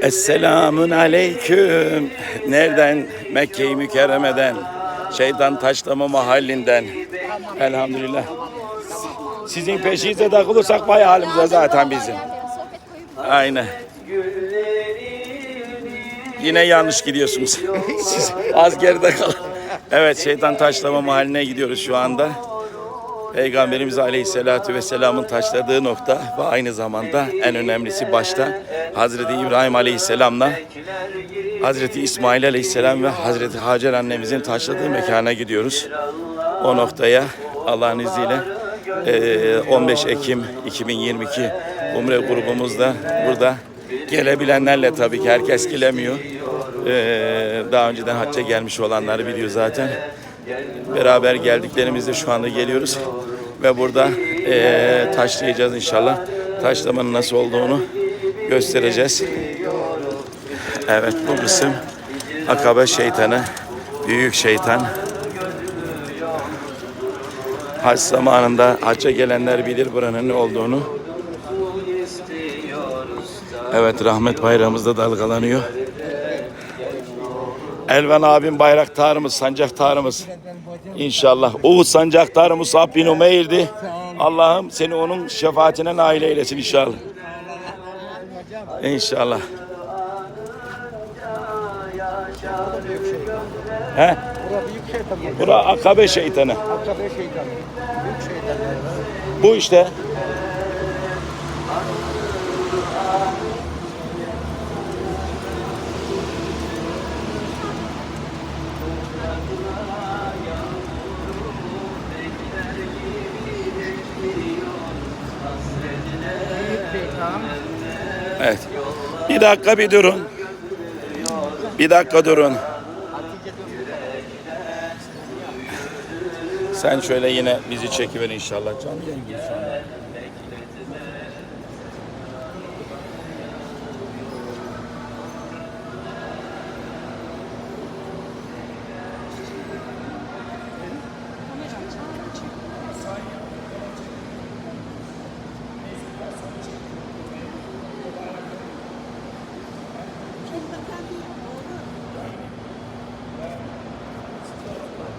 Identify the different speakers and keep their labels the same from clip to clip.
Speaker 1: Esselamun aleyküm. Nereden? Mekke-i Mükerreme'den. Şeytan Taşlama mahallinden. Elhamdülillah. Sizin peşinize takılırsak vay halimize zaten bizim. Aynen. Yine yanlış gidiyorsunuz. Siz az geride kalın. Evet şeytan taşlama mahalline gidiyoruz şu anda. Peygamberimiz Aleyhisselatü Vesselam'ın taşladığı nokta ve aynı zamanda en önemlisi başta Hazreti İbrahim Aleyhisselam'la Hazreti İsmail Aleyhisselam ve Hazreti Hacer annemizin taşladığı mekana gidiyoruz. O noktaya Allah'ın izniyle eee, 15 Ekim 2022 Umre grubumuz da burada gelebilenlerle tabii ki herkes gelemiyor. Eee, daha önceden hacca gelmiş olanları biliyor zaten. Beraber geldiklerimizde şu anda geliyoruz ve burada eee, taşlayacağız inşallah. Taşlamanın nasıl olduğunu göstereceğiz. Evet bu kısım Akabe şeytanı, büyük şeytan. Hac zamanında hacca gelenler bilir buranın ne olduğunu. Evet rahmet bayrağımız da dalgalanıyor. Elvan abim bayraktarımız, sancaktarımız. İnşallah. Uğuz sancaktarı Musab bin Umeyr'di. Allah'ım seni onun şefaatine nail eylesin inşallah. İnşallah. He?
Speaker 2: Bura
Speaker 1: akabe şeytanı.
Speaker 2: Akabe şeytan. Büyük şeytan.
Speaker 1: Bu işte. Evet. Bir dakika bir durun. Bir dakika durun. Sen şöyle yine bizi çekiver inşallah. Canlı yayın gibi şu anda.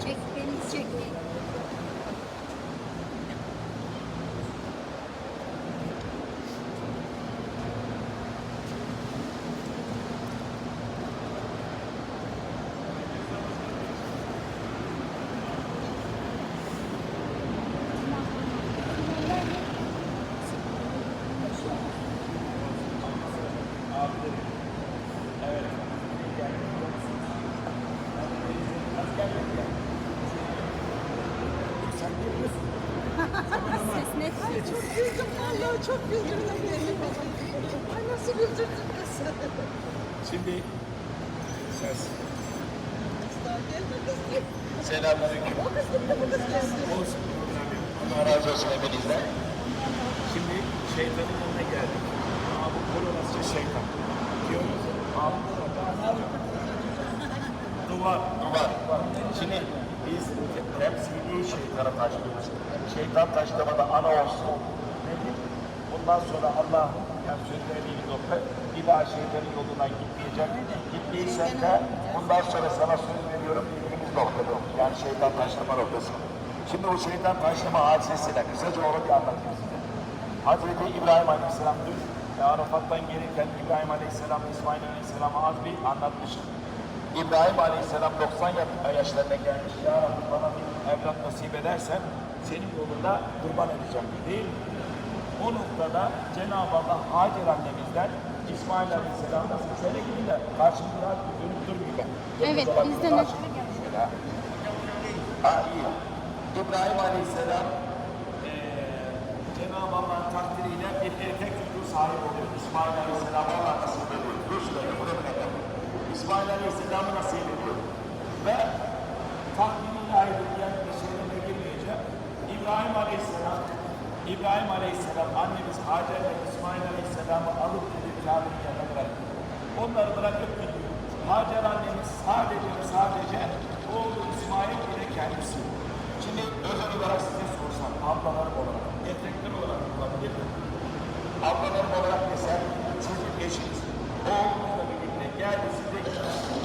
Speaker 3: Çek beni çek. Ses net.
Speaker 4: Çok güldüm vallahi çok güldüm. Ay nasıl güldürdün kız?
Speaker 1: Şimdi ses.
Speaker 4: Daha gelme kız.
Speaker 5: Selamünaleyküm.
Speaker 4: O kız gitti bu kız geldi.
Speaker 5: Allah razı olsun hepinizden.
Speaker 1: Şimdi şeytanın yanına geldik. Aa bu koronası şeytan. Diyoruz. Aa Duvar.
Speaker 5: Duvar. Şimdi biz temsili şeytana taşlıyoruz. Şeytan taşlamada ana olsun. Nedir? Bundan sonra Allah yani söz verdiğimiz nokta bir daha şeytanın yolundan gitmeyecek. Gitmeysen de bundan sonra sana söz veriyorum dediğimiz noktada. Yani şeytan taşlama noktası. Şimdi bu şeytan taşlama hadisesine kısaca onu bir anlatayım size. Hazreti İbrahim Aleyhisselam dün e, Arafat'tan gelirken İbrahim Aleyhisselam, İsmail Aleyhisselam'a az bir anlatmışım. İbrahim Aleyhisselam 90 ya- yaşlarına gelmiş. Ya Rabbi bana bir evlat nasip edersen senin yolunda kurban edeceğim değil mi? O noktada Cenab-ı Allah Hacer annemizden İsmail Aleyhisselam'da şöyle gidin de karşımda biraz dönüp durmuyor.
Speaker 3: Evet,
Speaker 5: ha. Ha iyi. İbrahim Aleyhisselam eee Cenab-ı Allah'ın takdiriyle bir erkek çocuğu sahip oluyor. İsmail Aleyhisselam'a Allah nasip ediyor. Şuraya, buraya dakika. İsmail Aleyhisselam'ı nasip ediyor. Ve takdiriyle ayrılmayan bir şeylere girmeyeceğim. İbrahim Aleyhisselam, İbrahim Aleyhisselam annemiz Hacer ve İsmail Aleyhisselam'ı alıp dedi Kabe'nin yanına bıraktı. Onları bırakıp gidiyor. Hacer annemiz sadece sadece oğlu İsmail bile kendisi. Şimdi özel olarak size sorsam ablalarım olarak, erkekler olarak olabilir mi? Olarak desem çocuk eşiniz. Oğlunuzla birlikte geldi size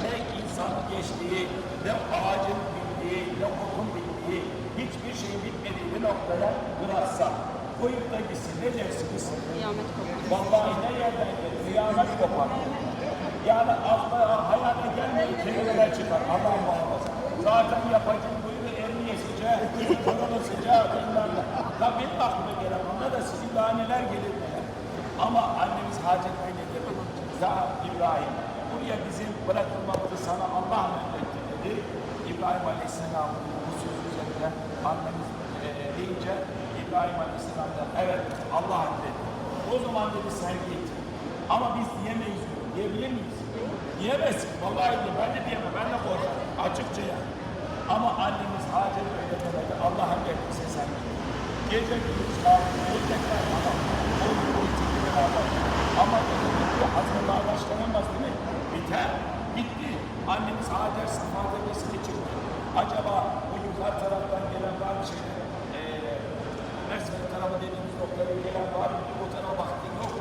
Speaker 5: ne insan geçtiği, ne ağacın bittiği, ne okun bittiği, hiçbir şey bitmediği bir noktaya bıraksam koyup da gitsin. Ne dersiniz?
Speaker 3: Kıyamet kopar.
Speaker 5: Vallahi ne yerden gelir? Kıyamet kopar. Yani akla hayata gelmeyen kelimeler çıkar. Allah muhafaza. Zaten yapacağım buyuru elini sıcağı, korona sıcağı bilmem ne. La benim aklıma gelen bana da sizin daha neler gelir neler. Ama annemiz Hacer ne dedi? Daha İbrahim. Buraya bizim bırakılmamızı sana Allah emretti dedi. İbrahim Aleyhisselam'ın bu sözü üzerine annemiz e, deyince İbrahim Aleyhisselam da evet Allah emretti. O zaman dedi sen git. Ama biz diyemeyiz diyor. Diyebilir miyiz? Diyemezsin. Vallahi diye ben de diyemem. Ben de korkarım. Açıkça yani. Ama annemiz Hacer öyle demedi. Allah emrettiyse sen git. Gece gündüz kaldı. Mutlaka ama o politikle beraber. Ama özellikle hazırlığa başlanamaz değil mi? Biter. Bitti. Annemiz Hacer Tepesi'ne çıktı. Acaba o yukarı taraftan gelen var bir şey? Ee, Mersin tarafı dediğimiz noktaya gelen var? O tarafa baktın yok.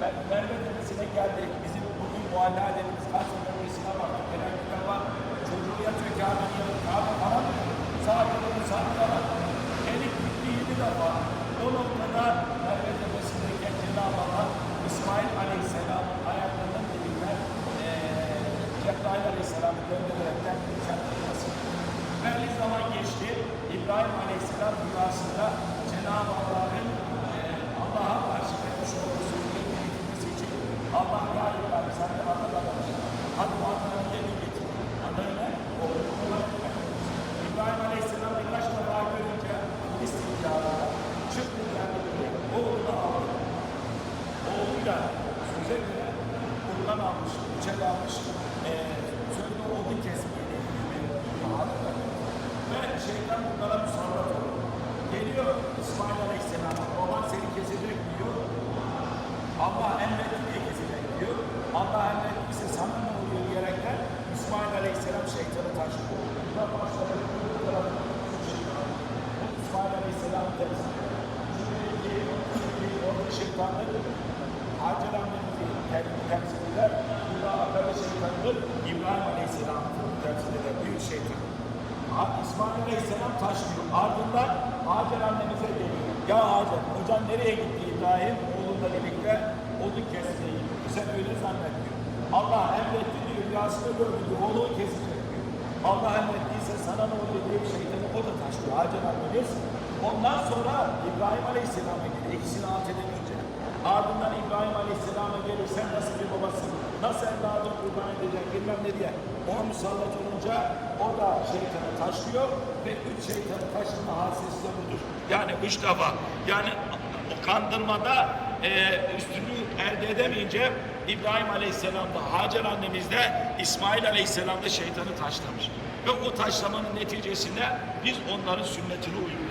Speaker 5: Ben Merve Tepesi'ne geldik. Bizim bugün muhallalerimiz kaç bölgesine baktık. Genellikle var. Çocuğu yatıyor Kabe'nin yanında. Kabe falan. Sağ tarafı sağ tarafı. Elik gitti yedi defa. O noktada Merve Tepesi'ndeki Cenab-ı Allah İsmail Aleyhisselam'ın ayaklarının dibinden Cebrail Aleyhisselam'ı göndererekten yükseltilmesi. Belli zaman geçti. İbrahim Aleyhisselam rüyasında Cenab-ı Allah'ın eee Allah'a karşı vermiş olduğu sözleri getirmesi için Allah ya İbrahim sen de bana da Hadi bu adını yerine getir. Adı ne? Oğlum. İbrahim Aleyhisselam birkaç defa görünce istiklalına çıktı kendi buraya. Oğlunu aldı. Oğluyla söze göre buradan almış, bıçak almış. Eee sözde odun kesmeyi ve şeytan bunlara musallat oldu. Geliyor İsmail Aleyhisselam, baban seni kesecek diyor. Allah emretti diye kesecek diyor. Allah emrettiyse sana ne oluyor diyerekten İsmail Aleyhisselam şeytanı taşlıyor. Bundan başladı. Bu tarafı Bu İsmail Aleyhisselam temsil ediyor. Çünkü annemizi kendini temsil eder. Burada akıllı şeytandır. İbrahim Aleyhisselam temsil eder. Büyük şeytan. İsmail Aleyhisselam taşlıyor. Ardından Hacer annemize geliyor. Ya Hacer, hocan nereye gitti İbrahim? Oğlunla birlikte odun kesmeye gitti. Sen öyle zannediyor. Allah emretti diyor, rüyasında gördü diyor, oğlunu kesecek diyor. Allah emrettiyse sana ne oluyor diye bir şeytanı o da taşlıyor. Hacer annemiz. Ondan sonra İbrahim Aleyhisselam'a geliyor. İkisini alt edemeyince. Ardından İbrahim Aleyhisselam'a gelir. Sen nasıl bir babasın? Nasıl evladım kurban edecek? Bilmem ne diye. O musallat olunca o da şeytanı taşlıyor ve üç şeytanı taşıma hadisesi de budur. Yani üç defa. Yani o kandırmada e, üstünlüğü elde edemeyince İbrahim Aleyhisselam da Hacer annemiz de İsmail Aleyhisselam da şeytanı taşlamış. Ve o taşlamanın neticesinde biz onların sünnetini uyguluyoruz.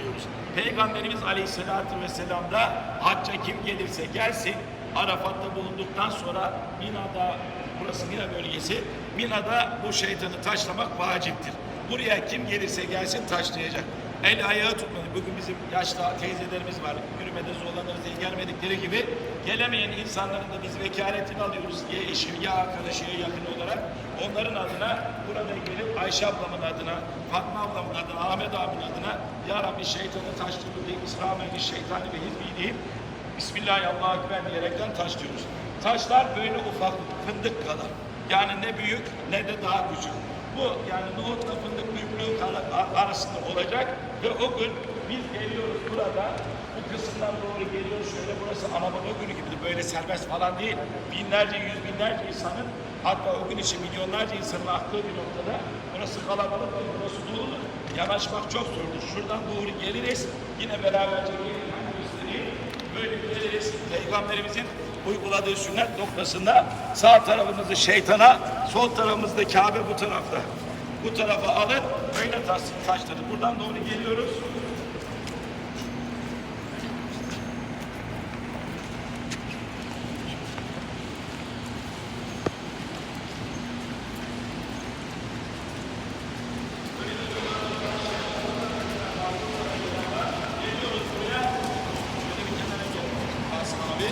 Speaker 5: Peygamberimiz Aleyhisselatü Vesselam da hacca kim gelirse gelsin Arafat'ta bulunduktan sonra Mina'da burası Mina bölgesi Mina'da bu şeytanı taşlamak vaciptir. Buraya kim gelirse gelsin taşlayacak. El ayağı tutmadı. Bugün bizim yaşlı teyzelerimiz var. Yürümede zorlanırız diye gelmedikleri gibi gelemeyen insanların da biz vekaletini alıyoruz. Ya eşi ya arkadaşı ya yakın olarak. Onların adına burada gelip Ayşe ablamın adına, Fatma ablamın adına, Ahmet abimin adına Ya Rabbi şeytanı taştırdı deyip İslam'ın şeytani ve hizbi deyip Bismillahirrahmanirrahim diyerekten taşlıyoruz. Taşlar böyle ufak fındık kadar. Yani ne büyük ne de daha küçük. Bu yani nohutla fındık ar- arasında olacak ve o gün biz geliyoruz burada bu kısımdan doğru geliyoruz şöyle burası ana baba günü gibi de böyle serbest falan değil. Binlerce yüz binlerce insanın hatta o gün için milyonlarca insanın aktığı bir noktada burası kalabalık ve burası doludur. Yanaşmak çok zordur. Şuradan doğru geliriz yine beraberce gelin göstereyim. Böyle geliriz Peygamberimizin uyguladığı sünnet noktasında sağ tarafımızı şeytana, sol tarafımızda Kabe bu tarafta. Bu tarafa alın, böyle taş, taşladı. Buradan doğru geliyoruz. Asım abi.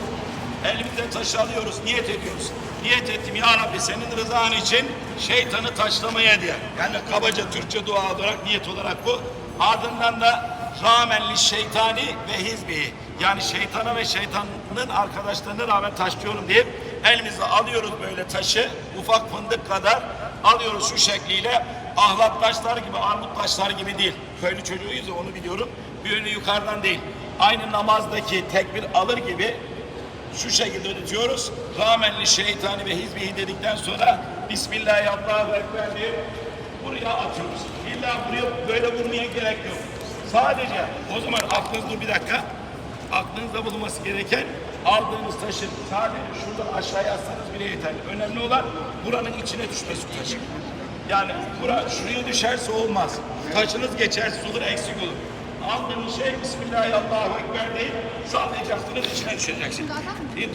Speaker 5: Elimizde taşı alıyoruz, niyet ediyoruz. Niyet ettim ya Rabbi senin rızan için şeytanı taşlamaya diye. Yani kabaca Türkçe dua olarak, niyet olarak bu. Ardından da rağmenli şeytani ve hizbi. Yani şeytana ve şeytanın arkadaşlarına rağmen taşlıyorum deyip elimize alıyoruz böyle taşı ufak fındık kadar alıyoruz şu şekliyle ahlat taşları gibi armut taşları gibi değil. Köylü çocuğuyuz ya onu biliyorum. Bir önü yukarıdan değil. Aynı namazdaki tekbir alır gibi şu şekilde ödütüyoruz. Rağmenli şeytani ve hizbihi dedikten sonra Bismillahirrahmanirrahim diye buraya atıyoruz. İlla buraya böyle vurmaya gerek yok. Sadece o zaman aklınızda bir dakika aklınızda bulunması gereken aldığınız taşın sadece şurada aşağıya atsanız bile yeterli. Önemli olan buranın içine düşmesi taşın. Yani bura şuraya düşerse olmaz. Taşınız geçersiz olur, eksik olur. Aldığınız şey Bismillahirrahmanirrahim deyip sallayacaksınız, içine düşeceksiniz.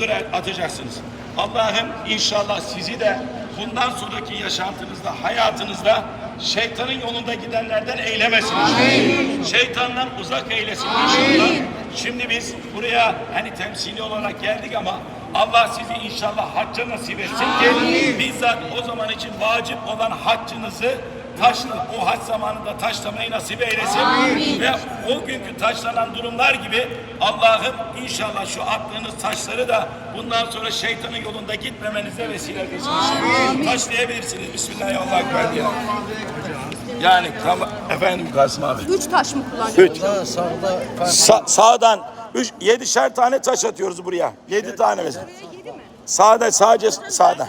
Speaker 5: Dur atacaksınız. Allah'ım inşallah sizi de bundan sonraki yaşantınızda, hayatınızda şeytanın yolunda gidenlerden eylemesin. Şeytandan uzak eylesin inşallah. Şimdi biz buraya hani temsili olarak geldik ama Allah sizi inşallah hacca nasip etsin ki bizzat o zaman için vacip olan haccınızı taşla, o hac zamanında taşlamayı nasip eylesin. Ve o günkü taşlanan durumlar gibi Allah'ım inşallah şu attığınız taşları da bundan sonra şeytanın yolunda gitmemenize vesile etsin. inşallah. Taşlayabilirsiniz. Bismillahirrahmanirrahim. Yani tam efendim Kasım abi.
Speaker 4: Üç taş mı kullanacağız?
Speaker 5: Üç.
Speaker 6: Sağda
Speaker 5: Sa- sağdan üç, yedişer tane taş atıyoruz buraya. Yedi tane mesela. Sağda sadece sağda.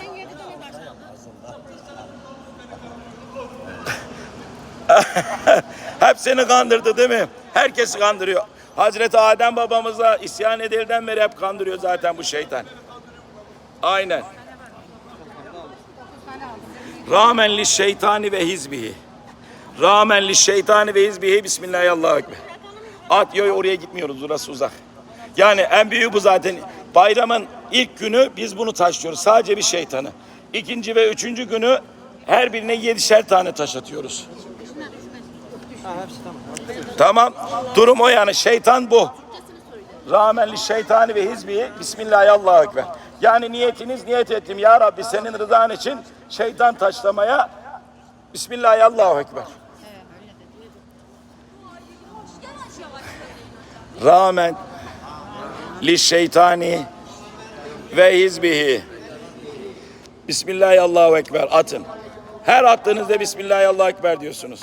Speaker 5: Hep seni kandırdı değil mi? Herkesi kandırıyor. Hazreti Adem babamıza isyan edilden beri hep kandırıyor zaten bu şeytan. Aynen. Rağmenli şeytani ve hizbihi. Rağmenli şeytani ve hizbihi Bismillahirrahmanirrahim. At yoy oraya gitmiyoruz burası uzak. Yani en büyüğü bu zaten. Bayramın ilk günü biz bunu taşlıyoruz. Sadece bir şeytanı. İkinci ve üçüncü günü her birine yedişer tane taş atıyoruz. Tamam. Durum o yani. Şeytan bu. Rağmenli şeytani ve hizbi Bismillahirrahmanirrahim. Yani niyetiniz niyet ettim ya Rabbi senin rızan için şeytan taşlamaya Bismillahirrahmanirrahim. Rağmen li şeytani ve hizbihi Bismillahirrahmanirrahim atın. Her attığınızda Bismillahirrahmanirrahim diyorsunuz.